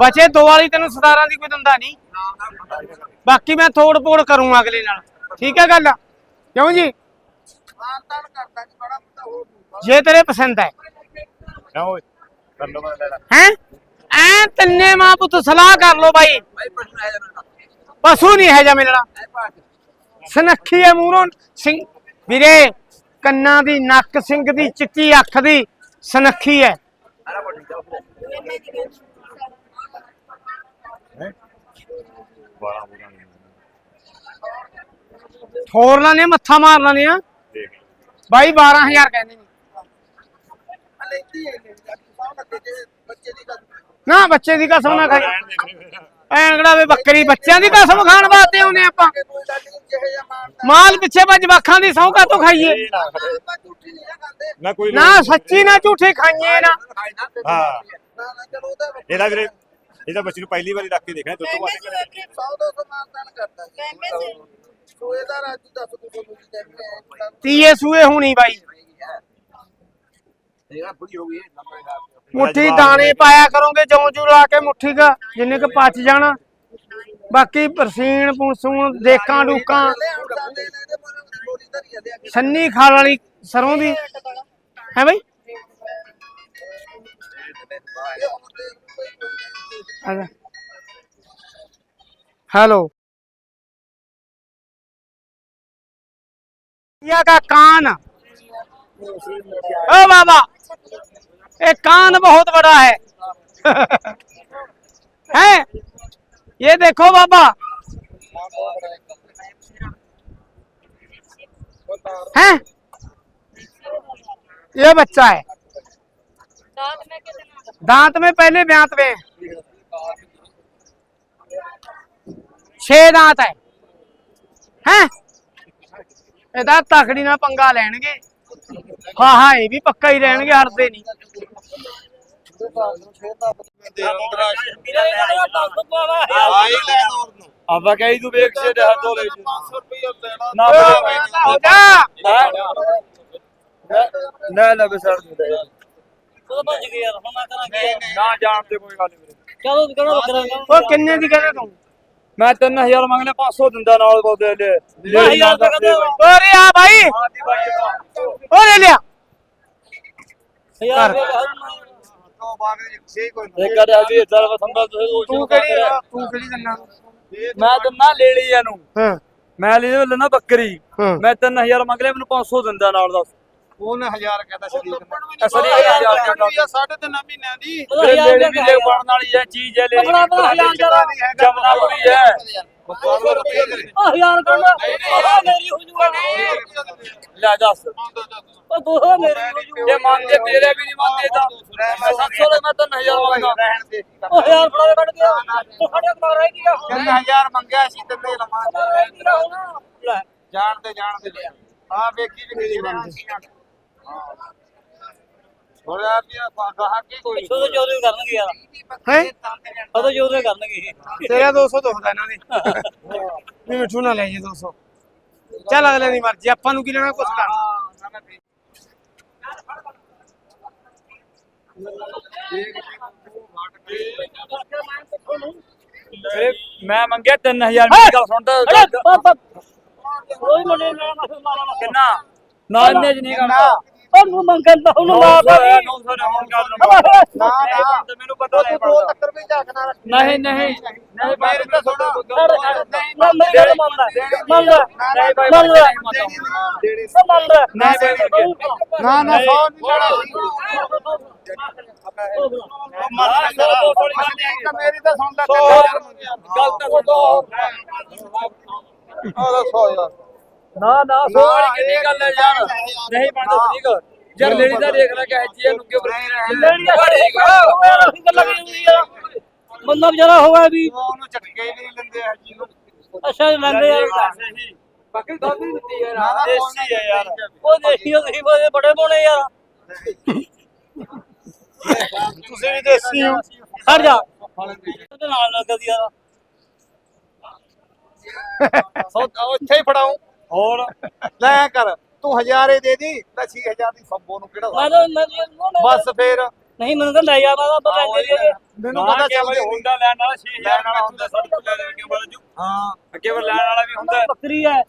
ਬਚੇ ਦੋ ਵਾਲੀ ਤੈਨੂੰ ਸਤਾਰਾਂ ਦੀ ਕੋਈ ਦੰਦਾ ਨਹੀਂ। ਬਾਕੀ ਮੈਂ ਥੋੜ ਪੋੜ ਕਰੂੰਗਾ ਅਗਲੇ ਨਾਲ। ਠੀਕ ਹੈ ਗੱਲ? ਕਿਉਂ ਜੀ? ਜੀ ਤੇਰੇ ਪਸੰਦ ਹੈ। ਕਰ। ਹੈ? ਐ ਤਿੰਨੇ ਮਾਂ ਪੁੱਤ ਸਲਾਹ ਕਰ ਲੋ ਬਾਈ। ਪਸ਼ੂ ਨਹੀਂ ਹੈ ਜਾ ਮਿਲਣਾ। ਸਨੱਖੀ ਹੈ ਮੂਹਰੋਂ ਸਿੰਘ ਵੀਰੇ ਕੰਨਾਂ ਦੀ ਨੱਕ ਸਿੰਘ ਦੀ ਚਿੱਟੀ ਅੱਖ ਦੀ ਸਨੱਖੀ ਹੈ। ਹੈ ਬਾਰਾ ਬੁਰਾ ਨਹੀਂ ਠੋਰ ਲਾਨੇ ਮੱਥਾ ਮਾਰ ਲਾਨੇ ਆ ਦੇਖ ਬਾਈ 12000 ਕਹਿੰਦੇ ਨੇ ਨਾ, ਬੱਚੇ ਦੀ ਕਸਮ ਨਾ ਖਾਈ ਰਹਿਣ ਦੇ ਵੀਰੇ ਫਿਰ। ਐਂਗੜਾ ਵੇ ਬੱਕਰੀ, ਬੱਚਿਆਂ ਦੀ ਕਸਮ ਖਾਣ ਵਾਸਤੇ ਆਉਨੇ ਆਪਾਂ ਮਾਲ ਪਿੱਛੇ ਵੱਜ ਜਵਾਖਾਂ ਦੀ ਸੌਂ ਤੋਂ ਖਾਈਏ ਇਹ ਨਾ ਕਰੇ। ਨਾ ਖਾਂਦੇ ਨਾ ਕੋਈ ਸੱਚੀ ਨਾ ਝੂਠੀ ਖਾਈਏ ਨਾ ਹਾਂ। ਇਹਦਾ ਵੀਰੇ ਇਹਦਾ ਬੱਚੀ ਨੂੰ ਪਹਿਲੀ ਵਾਰੀ ਰੱਖ ਕੇ ਦੇਖਣਾ ਦੁੱਧ ਵਾਸਤੇ ਕਰੇ। 100 200 ਮਾਨਤਾਨ ਕਰਦਾ ਜੀ ਸੋਏ ਦਾ ਰਾਜੂ ਦੱਸ ਤੂੰ ਤੁਹਾਨੂੰ ਕੀ ਕਹਿੰਦੇ ਆ ਤੀਏ ਸੂਏ ਹੋਣੀ ਬਾਈ। ਇਹ ਬੁੜੀ ਹੋ ਗਈ ਨੰਬਰ ਦਾ ਮੁੱਠੀ ਦਾਣੇ ਪਾਇਆ ਕਰੋਗੇ ਜੌਂ ਜੂ ਲਾ ਕੇ ਮੁੱਠੀ ਦਾ ਜਿੰਨੇ ਕ ਪਚ ਜਾਣਾ। ਬਾਕੀ ਪਰਸੀਨ ਪੁੰਸੂਨ ਦੇਖਾਂ ਡੂਕਾਂ ਸੰਨੀ ਖਾਲ ਵਾਲੀ ਸਰੋਂ ਦੀ। ਹੈ ਬਈ? हेलो। का कान। ओ बाबा ये कान बहुत बड़ा है। है? ये देखो बाबा। है? ये बच्चा है। दांत में पहले ब्यांत में। ਛੇ ਦਾਤ ਹੈ। ਹੈ? ਇਹਦਾ ਤਖੜੀ ਨਾਲ ਪੰਗਾ ਲੈਣਗੇ। ਹਾਂ ਹਾਂ ਇਹ ਵੀ ਪੱਕਾ ਹੀ ਰਹਿਣਗੇ ਹਟਦੇ ਨਹੀਂ। ਆਪਾਂ ਕਹੀ ਤੂੰ ਵੇਖ ਸੇ ਡਰ ਦੋ ਲੈ ਨਾ ਨਾ ਨਾ ਬਸਰ ਭੱਜ ਗਿਆ ਹੁਣ ਨਾ ਕਰਾਂਗੇ। ਨਾ ਜਾਣਦੇ ਕੋਈ ਗੱਲ ਨਹੀਂ ਚਲੋ ਕਿਹੜਾ ਬੱਕਰਾ ਉਹ ਕਿੰਨੇ ਦੀ ਕਹਿੰਦਾ ਤੂੰ ਮੈਂ 3000 ਮੰਗਨੇ 500 ਦਿੰਦਾ ਨਾਲ ਕੋ ਦੇ ਲੈ ਲੈ ਹੋ। ਓਰੇ ਆ ਭਾਈ ਓਰੇ ਲਿਆ। ਰੁਪਏ ਤੋਂ ਬਾਅਦ ਛੇ ਕੋਈ ਇੱਕ ਕਰਿਆ ਵੀ ਇਦਾਂ ਸੰਭਲ ਤੁਸੀਂ ਤੂੰ ਕਿਹੜੀ ਤੂੰ ਕਿਹੜੀ ਦੰਨਾ ਮੈਂ ਦਿੰਦਾ ਲੈ ਲਈ ਇਹਨੂੰ। ਹਾਂ। ਮੈਂ ਲਈ ਲੈਣਾ ਬੱਕਰੀ। ਮੈਂ 3000 ਮੰਗ ਲਿਆ ਮੈਨੂੰ 500 ਦਿੰਦਾ ਨਾਲ ਦੱਸ। ਉਹਨੇ 1000 ਕਹਿੰਦਾ ਸ਼ਰੀਕ ਅਸਲੀ ਹਜ਼ਾਰ ਕਹਿੰਦਾ ਸਾਢੇ ਤਿੰਨ ਮਹੀਨਿਆਂ ਦੀ। ਇਹ ਹਜ਼ਾਰ ਰੁਪਏ ਵੀ ਲੈ ਬਣਨ ਵਾਲੀ ਹੈ ਚੀਜ਼ ਹੈ ਲੈਣੀ ਆਪਣਾ ਹਜ਼ਾਰ ਜਰਾ ਜਮਨਾ ਪੂਰੀ ਹੈ ਉਹ ਹਜ਼ਾਰ ਉਹ ਮੇਰੀ ਹੋ ਜੂਗਾ। ਲੈ ਦੱਸ। ਉਹ ਦੋਹਾਂ ਮੇਰੀ ਹੋ ਜੂਗਾ। ਜੇ ਮੰਨਦੇ ਤੇਰੇ ਵੀ ਨਹੀਂ ਮੰਨਦੇ ਤਾਂ ਮੈਂ 700 ਦਾ ਮੈਂ 3000 ਮੰਗਦਾ। ਰਹਿਣ ਦੇ ਉਹ ਹਜ਼ਾਰ ਫੜਾ ਕੱਢ ਗਿਆ ਉਹ ਖੜਿਆ ਮਾਰ ਰਹਿ ਗਿਆ ਤਿੰਨ ਹਜ਼ਾਰ ਮੰਗਿਆ ਸੀ ਤੇ ਮੈਂ ਲਵਾਂ ਜਾਣ ਤੇ ਜਾਣ ਤੇ ਆ ਵੇਖੀ ਵੀ ਮੇਰੀ ਬਣਦੀ ਹੋਰ ਆ ਵੀ ਗਾਹਕ ਕੀ ਕੋਈ ਪਿੱਛੋਂ ਤੋਂ ਚੋਰੀ ਕਰਨਗੇ ਯਾਰ। ਹੈ? ਉਹ ਤਾਂ ਚੋਰੀ ਕਰਨਗੇ। ਤੇਰਾ 200 ਦੁਖਦਾ ਇਹਨਾਂ ਦੇ। ਵੀ ਮਿੱਠੂ ਨਾ ਲੈ ਜੀ 200 ਚੱਲ ਅਗਲੇ ਦੀ ਮਰਜ਼ੀ ਆਪਾਂ ਨੂੰ ਕੀ ਲੈਣਾ ਕੁਛ ਮੇਰੇ ਮੈਂ ਮੰਗਿਆ 3000 ਮੇਰੀ ਗੱਲ ਸੁਣਦਾ ਕੋਈ ਮੁੰਡੇ ਨਾਲ ਮਾਰਾ ਕਿੰਨਾ? ਨਾ ਇੰਨੇ ਨਹੀਂ ਕਰਨਾ ਉਹ ਨੂੰ ਮੰਗਣ ਦਾ ਉਹਨੂੰ ਮਾਰ ਨਾ ਦੇ ਨਾ ਨਾ ਮੈਨੂੰ ਪਤਾ ਨਹੀਂ ਦੋ ਤੱਕਰ ਵੀ ਝਾਕਣਾ ਨਹੀਂ ਨਹੀਂ। ਨਹੀਂ ਮੇਰੇ ਤਾਂ ਸੁਣਾ। ਨਾ ਮੇਰੀ ਗੱਲ ਮੰਨ ਲੈ ਮੰਨ ਲੈ ਨਹੀਂ ਭਾਈ ਮੰਨ ਲੈ ਦੇਣੀ ਉਹ ਮੰਨ ਲੈ ਨਹੀਂ ਭਾਈ ਨਾ ਨਾ। ਸੌ ਨਹੀਂ ਲੈਣਾ। ਇੱਕ ਮੇਰੀ ਤਾਂ ਸੁਣ ਲੈ ਗੱਲ ਤਾਂ ਦੱਸੋ ਯਾਰ ਨਾ ਨਾ ਸੋਹਣੀ ਕਿੰਨੀ ਗੱਲ ਹੈ ਯਾਰ। ਨਹੀਂ ਬਣਦਾ ਠੀਕ ਯਾਰ ਲੈਣੀ ਤਾਂ ਦੇਖ ਲੈ ਕਿ ਜੀ ਨੂੰ ਕਿਉਂ ਲੈਣੀ ਆ। ਠੀਕ ਗੱਲਾਂ ਕਰੀ ਯਾਰ ਬੰਦਾ ਵਿਚਾਰਾ ਹੋਇਆ ਵੀ। ਉਹਨੂੰ ਝਟਕੇ ਹੀ ਨਹੀਂ ਲੈਂਦੇ ਆ ਜੀ ਨੂੰ। ਅੱਛਾ ਲੈਂਦੇ ਯਾਰ ਬਾਕੀ ਦੁੱਧ ਹੀ ਦਿੱਤੀ ਯਾਰ ਦੇਸੀ ਹੈ ਯਾਰ। ਉਹ ਦੇਖੀ ਉਹ ਦੇਖੀ ਬੜੇ ਬੜੇ ਬੋਣੇ ਯਾਰ। ਤੁਸੀਂ ਵੀ ਦੇਸੀ ਹੋ। ਹਟ ਜਾ। ਉਹਦੇ ਨਾਲ ਲੱਗਦੀ ਯਾਰ ਸੌ ਉੱਥੇ ਹੀ ਫੜਾਉ। ਹੋਰ ਲੈ ਕਰ ਤੂੰ ਹਜ਼ਾਰੇ ਦੇ ਦੀ ਤਾਂ 6000 ਦੀ ਸੰਬੋ ਨੂੰ ਕਿਹੜਾ ਮੈਂ ਤਾਂ ਮੈਂ ਤਾਂ- ਬਸ ਫੇਰ। ਨਹੀਂ ਮੈਨੂੰ ਤਾਂ ਲੈ ਜਾ ਮੈਂ ਤਾਂ ਲੈ ਕੇ ਮੈਨੂੰ ਪਤਾ ਚੱਲ ਗਿਆ ਹੁੰਦਾ ਲੈਣ ਵਾਲਾ 6000 ਰੁਪਏ ਤੂੰ ਦਾ ਸਭ ਤੋਂ ਲੈ ਬਾਅਦ ਚ। ਹਾਂ। ਅੱਗੇ ਵਰ ਲੈਣ ਵਾਲਾ ਵੀ ਹੁੰਦਾ। ਬੱਕਰੀ ਹੈ।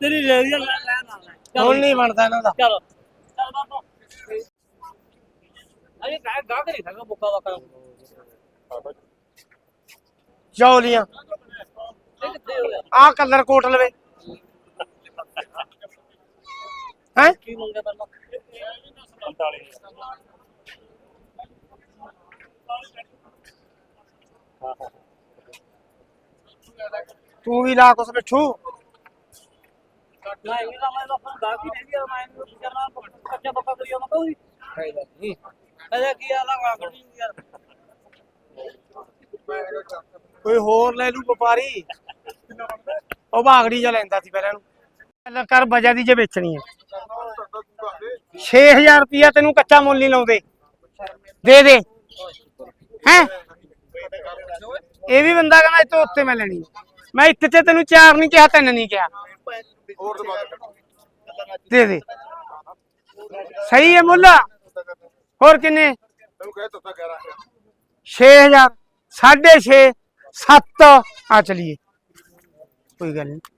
ਤੇਰੀ ਲੈ ਲੈ ਲੈ ਨਾ ਹੁਣ ਨਹੀਂ ਬਣਦਾ ਇਹਨਾਂ ਦਾ। ਚਲ। ਚਲ ਬਾਬਾ। ਅਰੇ ਗਾ ਕੇ ਨਹੀਂ ਸਕਦਾ ਬੁੱਕਾ ਬੱਕਰਾ ਚੌਲੀਆਂ। ਇਹ ਕਿੱਥੇ ਹੋ ਗਿਆ? ਆਹ ਕਲਰ ਕੋਟ ਲਵੇ। ਹੈ? ਕੀ ਮੰਗਿਆ ਪਹਿਲਾਂ ਤੂੰ ਵੀ ਲਾ ਕੁਛ ਬਿੱਠੂ ਮੈਂ ਇਹ ਤਾਂ ਮੈਂ ਤਾਂ ਫੋਨ ਗਾ ਕੇ ਨਹੀਂ ਗਿਆ ਮੈਂ ਇਹਨੂੰ ਕਰਨਾ ਕੱਚਾ ਬੱਕਾ ਕਰੀ ਜਾਂਦਾ ਕੋਈ ਨਹੀਂ ਅਰੇ ਕੀ ਆਲਾ ਗਾ ਕੇ ਯਾਰ ਕੋਈ ਹੋਰ ਲੈ ਲੂ ਵਪਾਰੀ? ਉਹ ਬਾਗੜੀ ਜਾ ਲੈਂਦਾ ਸੀ ਪਹਿਲਾਂ ਨੂੰ ਪਹਿਲਾਂ ਕਰ ਬਜਾ ਦੀ ਜੇ ਵੇਚਣੀ ਹੈ 6000 ਰੁਪਿਆ ਤੈਨੂੰ ਕੱਚਾ ਮੁੱਲ ਨਹੀਂ ਲਾਉਂਦੇ। ਦੇ ਦੇ। ਹੈ? ਇਹ ਵੀ ਬੰਦਾ ਕਹਿੰਦਾ ਇਹ ਉੱਤੇ ਮੈਂ ਲੈਣੀ ਮੈਂ ਇੱਕ ਤੇ ਤੈਨੂੰ ਚਾਰ ਨਹੀਂ ਕਿਹਾ, ਤਿੰਨ ਨਹੀਂ ਕਿਹਾ। ਦੇ ਦੇ। ਸਹੀ ਹੈ ਮੁੱਲ? ਹੋਰ ਕਿੰਨੇ? ਤੈਨੂੰ ਕਹਿ ਦਿੱਤਾ 11000 6000 6.5 7 ਆ ਚਲੀਏ। ਕੋਈ ਗੱਲ ਨਹੀਂ।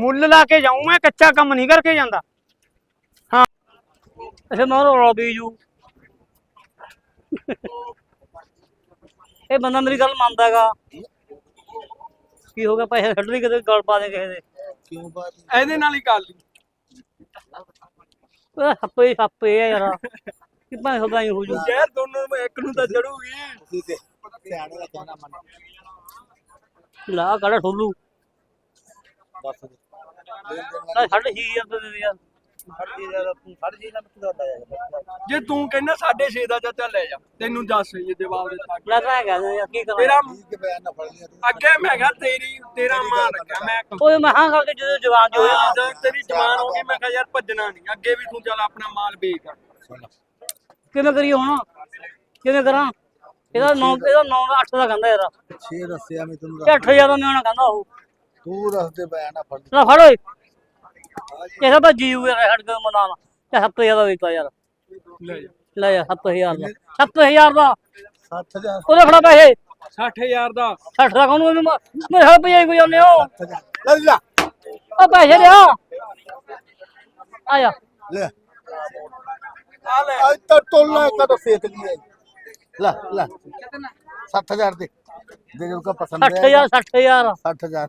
ਮੁੱਲ ਲਾ ਕੇ ਜਾਊਂ ਮੈਂ ਕੱਚਾ ਕੰਮ ਨਹੀਂ ਕਰਕੇ ਜਾਂਦਾ। ਅੱਛਾ ਮੈਂ ਰੋਲਾ ਬੀਜੂ ਇਹ ਬੰਦਾ ਮੇਰੀ ਗੱਲ ਮੰਨਦਾ ਹੈਗਾ। ਕੀ ਹੋ ਗਿਆ ਪੈਸੇ ਛੱਡ ਲਈ ਕਿਤੇ ਗਲ ਪਾ ਦੇ ਕਿਸੇ ਦੇ। ਕਿਉਂ ਬਾਤ ਇਹਦੇ ਨਾਲ ਹੀ ਕਰ ਲਈ। ਉਹ ਹੱਪੇ ਹੀ ਹੱਪੇ ਆ ਯਾਰ। ਕਿ ਭਾਵੇਂ ਹੁੰਦਾ ਹੀ ਹੋ ਜੂ? ਯਾਰ ਦੋਨੋਂ ਨੂੰ ਇੱਕ ਨੂੰ ਤਾਂ ਜੜੂਗੀ। ਤੁਸੀਂ ਤੇ ਸਿਆਣੇ ਦਾ ਕਹਿਣਾ ਮੰਨ ਲਾ ਕੜਾ ਠੋਲੂ ਦੱਸ ਦੇ। ਨਾ ਛੱਡ ਹੀ ਯਾਰ। ਦੇ ਯਾਰ ਜੇ ਤੂੰ ਕਹਿੰਦਾ 6.5 ਦਾ ਚਾਚਾ ਲੈ ਜਾ ਤੈਨੂੰ ਦੱਸ ਇਹ ਜਵਾਬ ਦਿੱਤਾ ਲੈ ਤਾਂ ਹੈਗਾ ਯਾਰ ਕੀ ਕਰਾਂ? ਤੇਰਾ ਤੂੰ? ਅੱਗੇ ਮੈਂ ਕਿਹਾ ਤੇਰੀ ਤੇਰਾ ਮਾਂ ਰੱਖਿਆ ਮੈਂ ਓਏ ਮਹਾਂ ਕਰਕੇ ਜਦੋਂ ਜਵਾਨ ਜੋ ਹੋਇਆ। ਜਦ ਤੇਰੀ ਜਵਾਨ ਹੋ ਗਈ ਮੈਂ ਕਿਹਾ ਯਾਰ ਭੱਜਣਾ ਨਹੀਂ। ਅੱਗੇ ਵੀ ਤੂੰ ਚੱਲ ਆਪਣਾ ਮਾਲ ਵੇਚ। ਕਿਵੇਂ ਕਰੀਏ ਹੁਣ? ਕਿਵੇਂ ਕਰਾਂ? ਇਹਦਾ 9 ਇਹਦਾ 9 ਦਾ 8 ਦਾ ਕਹਿੰਦਾ ਯਾਰ। 6 ਦੱਸਿਆ ਮੈਂ ਤੈਨੂੰ ਕਿ 8000 ਦਾ ਮੇਣਾ ਕਹਿੰਦਾ ਉਹ। ਤੂੰ ਦੱਸ ਦੇ ਬਿਆਨ ਨਾ ਫੜ ਨਾ ਫੜ ਓਏ। ਇਹਦਾ ਤਾਂ ਜੀਉ ਯਾਰ ਹਟ ਕੇ ਮਨਾਣਾ ਤੇ 7000 ਦਾ ਵੇਚਦਾ ਯਾਰ। ਲੈ ਜਾ। ਲੈ ਜਾ 7000 ਦਾ। 7000 ਦਾ। 7000 ਉਹਦੇ ਫੜਾ ਪੈਸੇ। 60000 ਦਾ। 60 ਦਾ ਕੌਣ ਮੈਨੂੰ ਮੇਰੇ ਹੱਥ ਪਈ ਕੋਈ ਜਾਂਦੇ ਹੋ। 7000 ਲੈ ਲੈ ਉਹ ਪੈਸੇ ਲਿਆ। ਆਇਆ ਲੈ। ਆ ਲੈ। ਅੱਜ ਤਾਂ ਇੱਕ ਤਾਂ ਸੇਤ ਲਈ ਲੈ ਲੈ। 7000 ਦੇ ਦੇ। ਜੋ ਕਾ ਪਸੰਦ ਹੈ 60000 60000 60000